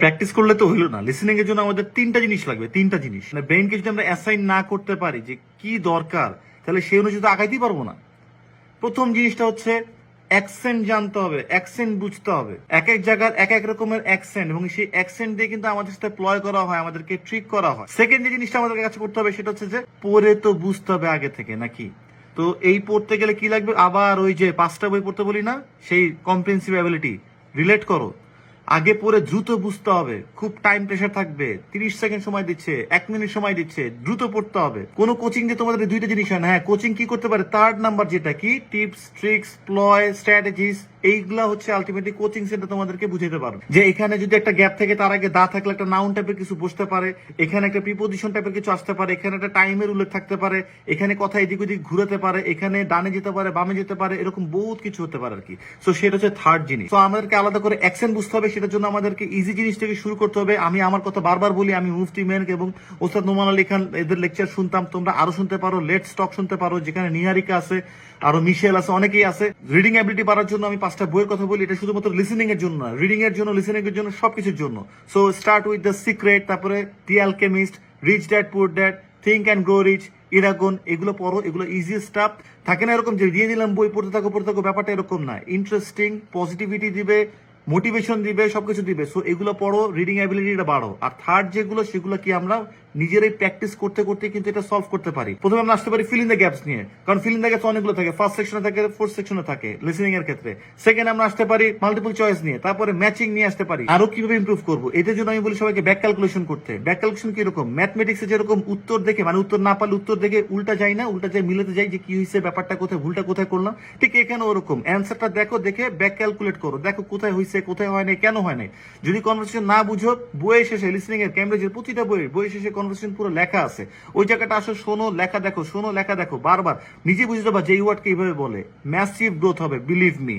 Practice করলে তো হইল না। লিসেনিং এর জন্য আমাদের তিনটা জিনিস লাগবে, তিনটা জিনিস। মানে ব্রেনকে যদি আমরা অ্যাসাইন না করতে পারি যে কি দরকার, তাহলে সেই অনুযায়ী তো আগাইতেই পারব না। প্রথম জিনিসটা হচ্ছে অ্যাকসেন্ট জানতে হবে অ্যাকসেন্ট বুঝতে হবে। এক এক জায়গার এক এক রকমের অ্যাকসেন্ট এবং সেই অ্যাকসেন্ট দিয়ে কিন্তু আমাদের সাথে প্লয় করা হয়, আমাদেরকে ট্রিক করা হয়। সেকেন্ড যে জিনিসটা আমাদের কাছে করতে হবে, সেটা হচ্ছে যে পড়ে তো বুঝতে হবে আগে থেকে, নাকি? তো এই পড়তে গেলে কি লাগবে? আবার ওই যে পাঁচটা বই পড়তে বলি না? সেই কম্প্রেন্সিভ অ্যাবিলিটি রিলেট করো। আগে পরে দ্রুত বুঝতে হবে। খুব টাইম প্রেশার থাকবে। তিরিশ সেকেন্ড সময় দিচ্ছে, এক মিনিট সময় দিচ্ছে, দ্রুত পড়তে হবে। কোন কোচিং দিয়ে তোমাদের দুইটা জিনিস হয় না। হ্যাঁ কোচিং কি করতে পারে? থার্ড নাম্বার যেটা কি? টিপস ট্রিক্স প্লয় স্ট্র্যাটেজিস এইগুলা হচ্ছে আলটিমেটলি কোচিং সেন্টার তোমাদেরকে বুঝাতে পারবে। যে এখানে যদি একটা গ্যাপ থেকে, তার আগে দা থাকলে একটা নাউন টাইপের কিছু বসতে পারে, এখানে একটা প্রিপোজিশন টাইপের কিছু আসতে পারে, এখানে একটা টাইমের উল্লেখ থাকতে পারে, এখানে কথা এদিক ওদিক ঘুরাতে পারে, এখানে ডানে যেতে পারে, বামে যেতে পারে, এরকম বহুত কিছু হতে পারে আর কি সো সেটা হচ্ছে থার্ড জিনিস। তো আমাদেরকে আলাদা করে অ্যাকশন বুঝতে হবে, সেটার জন্য আমাদেরকে ইজি জিনিস থেকে শুরু করতে হবে। আমি আমার কথা বারবার বলি, আমি মুফতি মেনক এবং ওস্তাদ নোমান আলী খান, এদের লেকচার শুনতাম, তোমরা আরও শুনতে পারো লেট স্টক শুনতে পারো, যেখানে নিহারিকা আছে, আরও মিশেল আছে, অনেকেই আছে। রিডিং অ্যাবিলিটি বাড়ার জন্য আমি পাঁচটা বইয়ের কথা বলি, এটা শুধুমাত্র লিসেনিং এর জন্য না রিডিং এর জন্য লিসেনিং এর জন্য, সবকিছুর জন্য। So start with The Secret তারপরে The Alchemist Rich Dad Poor Dad Think and Grow Rich Eragon এগুলো পড়ো, এগুলো ইজি স্টাফ থাকে না এরকম যে দিয়ে দিলাম বই, পড়তে থাকো পড়তে থাকো, ব্যাপারটা এরকম না। ইন্টারেস্টিং পজিটিভিটি দিবে মোটিভেশন দিবে, সবকিছু দিবে। সো এগুলো পড়ো রিডিং অ্যাবিলিটিটা বাড়ো। আর থার্ড যেগুলো, সেগুলো কি আমরা নিজেরাই প্র্যাকটিস করতে করতে কিন্তু এটা সলভ করতে পারি। প্রথমে আমরা আসতে পারি ফিলিং দ্য গ্যাপস নিয়ে, কারণ ফিলিং দ্য গ্যাপস অনেকগুলো থাকে ফার্স্ট সেকশনে থাকে ফোর্থ সেকশনে থাকে লিসেনিং এর ক্ষেত্রে। সেকেন্ড আমরা আসতে পারি মাল্টিপল চয়েস নিয়ে, তারপরে ম্যাচিং নিয়ে আসতে পারি। আরও কীভাবে ইমপ্রুভ করব? এটার জন্য আমি বলি সবাইকে ব্যাক ক্যালকুলেশন করতে। ব্যাক ক্যালকুলেশন কীরকম ম্যাথমেটিক্সে যেরকম উত্তর দেখে মানে উত্তর না পারলে উত্তর দেখে উল্টা যায় না, উল্টা যায় মিলাতে যাই, যে কি হয়েছে ব্যাপারটা কোথায়, ভুলটা কোথায় করলাম, ঠিক এখানে ওরকম। অ্যান্সারটা দেখো, দেখে ব্যাক ক্যালকুলেট করো। দেখো কোথায় হয়েছে কোথায় হয় নাই, কেন হয় নাই। যদি কনভার্সেশন না বুঝো, বইয়ের শেষে লিসনিং এর ক্যামব্রিজের প্রতিটা বইয়ের বইয়ের শেষে কনভার্সেশন পুরো লেখা আছে। ওই জায়গাটা আসলে শোনো, লেখা দেখো, শোনো, লেখা দেখো, বারবার। নিজে বুঝতে পারবা যে ওয়ার্ডকে এইভাবে বলে। ম্যাসিভ গ্রোথ হবে বিলিভ মি